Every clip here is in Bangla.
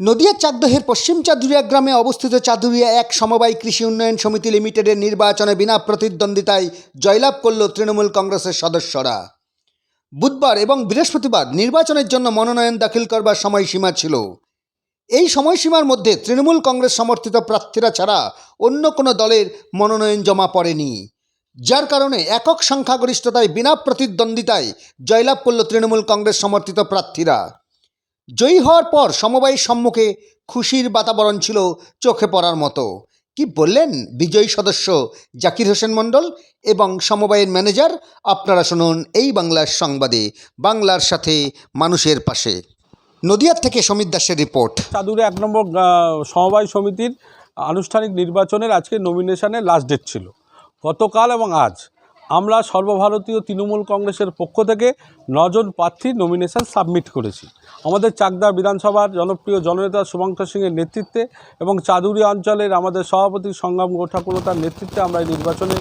নদিয়ার চাকদহের পশ্চিম চাদুরিয়া গ্রামে অবস্থিত চাদুরিয়া এক সমবায় কৃষি উন্নয়ন সমিতি লিমিটেডের নির্বাচনে বিনা প্রতিদ্বন্দ্বিতায় জয়লাভ করল তৃণমূল কংগ্রেসের সদস্যরা। বুধবার এবং বৃহস্পতিবার নির্বাচনের জন্য মনোনয়ন দাখিল করবার সময়সীমা ছিল। এই সময়সীমার মধ্যে তৃণমূল কংগ্রেস সমর্থিত প্রার্থীরা ছাড়া অন্য কোনো দলের মনোনয়ন জমা পড়েনি। যার কারণে একক সংখ্যাগরিষ্ঠতায় বিনা প্রতিদ্বন্দ্বিতায় জয়লাভ করল তৃণমূল কংগ্রেস সমর্থিত প্রার্থীরা। জয়ী হওয়ার পর সমবায়ের সম্মুখে খুশির বাতাবরণ ছিল চোখে পড়ার মতো। কি বললেন বিজয়ী সদস্য জাকির হোসেন মণ্ডল এবং সমবায়ের ম্যানেজার? আপনারা শুনুন এই বাংলার সংবাদে, বাংলার সাথে মানুষের পাশে। নদিয়ার থেকে সমীর দাসের রিপোর্ট। চাদুরে এক নম্বর সমবায় সমিতির আনুষ্ঠানিক নির্বাচনের আজকে নমিনেশনের লাস্ট ডেট ছিল। গতকাল এবং আজ আমরা সর্বভারতীয় তৃণমূল কংগ্রেসের পক্ষ থেকে নজন প্রার্থী নমিনেশন সাবমিট করেছি। আমাদের চাকদা বিধানসভার জনপ্রিয় জননেতা শুভঙ্কর সিংয়ের নেতৃত্বে এবং চাদুরি অঞ্চলের আমাদের সভাপতি সংগ্রাম গোঠাকুলতার নেতৃত্বে আমরা এই নির্বাচনে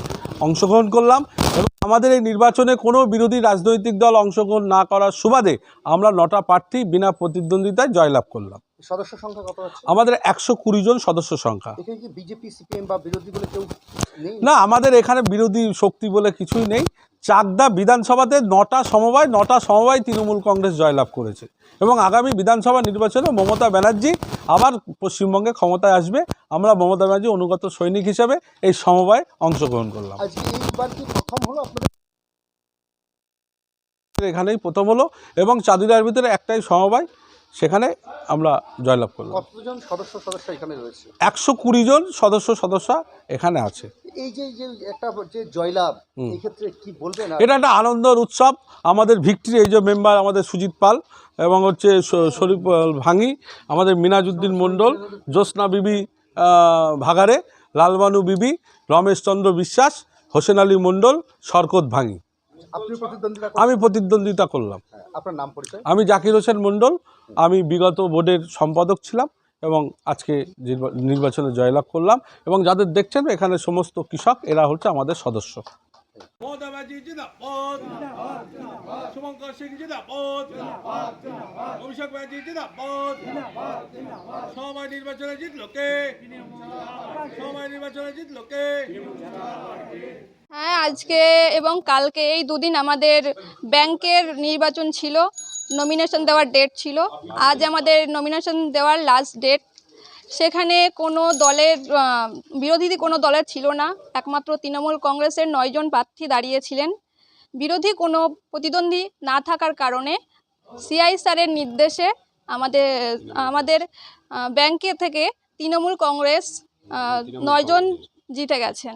অংশগ্রহণ করলাম এবং আমাদের এই নির্বাচনে কোনো বিরোধী রাজনৈতিক দল অংশগ্রহণ না করার সুবাদে আমরা নটা প্রার্থী বিনা প্রতিদ্বন্দ্বিতায় জয়লাভ করলাম। সদস্য সংখ্যা কত আছে আমাদের একশো কুড়ি জন সদস্য সংখ্যা। এখানে কি বিজেপি সিপিএম বা বিরোধী বলে কেউ নেই? না আমাদের এখানে বিরোধী শক্তি বলে কিছুই নেই। চাকদা বিধানসভাতে নটা সমবায় নটা সমবায় তৃণমূল কংগ্রেস জয়লাভ করেছে। এবং আগামী বিধানসভা নির্বাচনে মমতা ব্যানার্জি আবার পশ্চিমবঙ্গে ক্ষমতায় আসবে। আমরা মমতা ব্যানার্জি অনুগত সৈনিক হিসেবে এই সমবায় অংশগ্রহণ করলাম। এখানেই প্রথম হলো এবং চাদুরিয়ার ভিতরে একটাই সমবায় সেখানে আমরা জয়লাভ করলাম। কতজন সদস্য সদস্য এখানে রয়েছে? একশো কুড়ি জন সদস্য সদস্য এখানে আছে। এই যে যে একটা যে জয়লাভ এই ক্ষেত্রে কি বলবেন এটা একটা আনন্দের উৎসব। আমাদের ভিক্টরি এই যে মেম্বার আমাদের সুজিত পাল এবং হচ্ছে শরীফ ভাঙি আমাদের মিনাজুদ্দিন মণ্ডল জ্যোৎস্না বিবি ভাগারে লালবানু বিবি রমেশচন্দ্র বিশ্বাস হোসেন আলী মণ্ডল শরকত ভাঙি। আমি প্রতিদ্বন্দ্বিতা করলাম। আপনার নাম পরিচয়? আমি জাকির হোসেন মণ্ডল আমি বিগত বোর্ডের সম্পাদক ছিলাম এবং আজকে নির্বা- নির্বাচনে জয়লাভ করলাম এবং যাদের দেখছেন এখানে সমস্ত কৃষক এরা হচ্ছে আমাদের সদস্য। সময় নির্বাচনে জিতলো কে? সময় নির্বাচনে জিতলো কে? হ্যাঁ আজকে এবং কালকে এই দুদিন আমাদের ব্যাংকের নির্বাচন ছিল। নমিনেশন দেওয়ার ডেট ছিল। আজ আমাদের নমিনেশন দেওয়ার লাস্ট ডেট সেখানে কোনো দলের বিরোধী কোনো দলের ছিল না। একমাত্র তৃণমূল কংগ্রেসের নয়জন প্রার্থী দাঁড়িয়েছিলেন। বিরোধী কোনো প্রতিদ্বন্দ্বী না থাকার কারণে সিআই স্যারের নির্দেশে আমাদের আমাদের ব্যাংকে থেকে তৃণমূল কংগ্রেস নয়জন জিতে গেছেন।